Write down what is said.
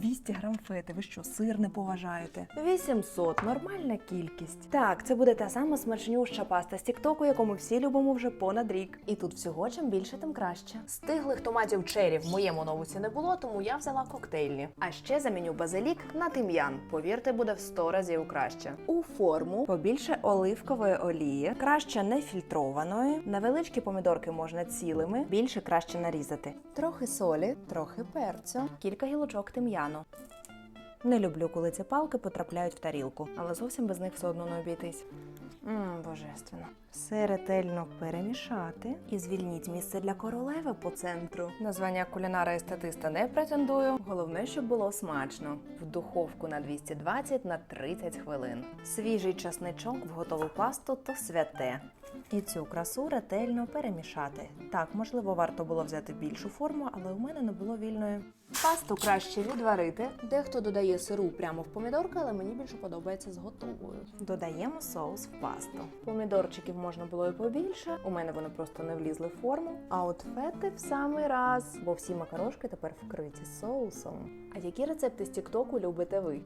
200 грам фети. Ви що, сир не поважаєте? 800 – нормальна кількість. Так, це буде та сама смачнюща паста з Тіктоку, яку ми всі любимо вже понад рік. І тут всього чим більше, тим краще. Стиглих томатів чері в моєму новусі не було, тому я взяла коктейльні. А ще заміню базилік на тим'ян. Повірте, буде в 100 разів краще. У форму побільше оливкової олії, краще не фільтрованої. Невеличкі помідорки можна цілими, більше краще нарізати. Трохи солі, трохи перцю, кілька гілочок тим'яну. Не люблю, коли ці палки потрапляють в тарілку, але зовсім без них все одно не обійтись. Мм, божественно. Все ретельно перемішати і звільніть місце для королеви по центру. На звання кулінара і статиста не претендую. Головне, щоб було смачно. В духовку на 220 на 30 хвилин. Свіжий часничок в готову пасту то святе. І цю красу ретельно перемішати. Так, можливо, варто було взяти більшу форму, але у мене не було вільної. Пасту краще відварити. Дехто додає сиру прямо в помідорки, але мені більше подобається з готовою. Додаємо соус в пасту. Помідорчиків можна було і побільше. У мене вони просто не влізли в форму. А от фети в самий раз, бо всі макарошки тепер вкриті соусом. А які рецепти з Тіктоку любите ви?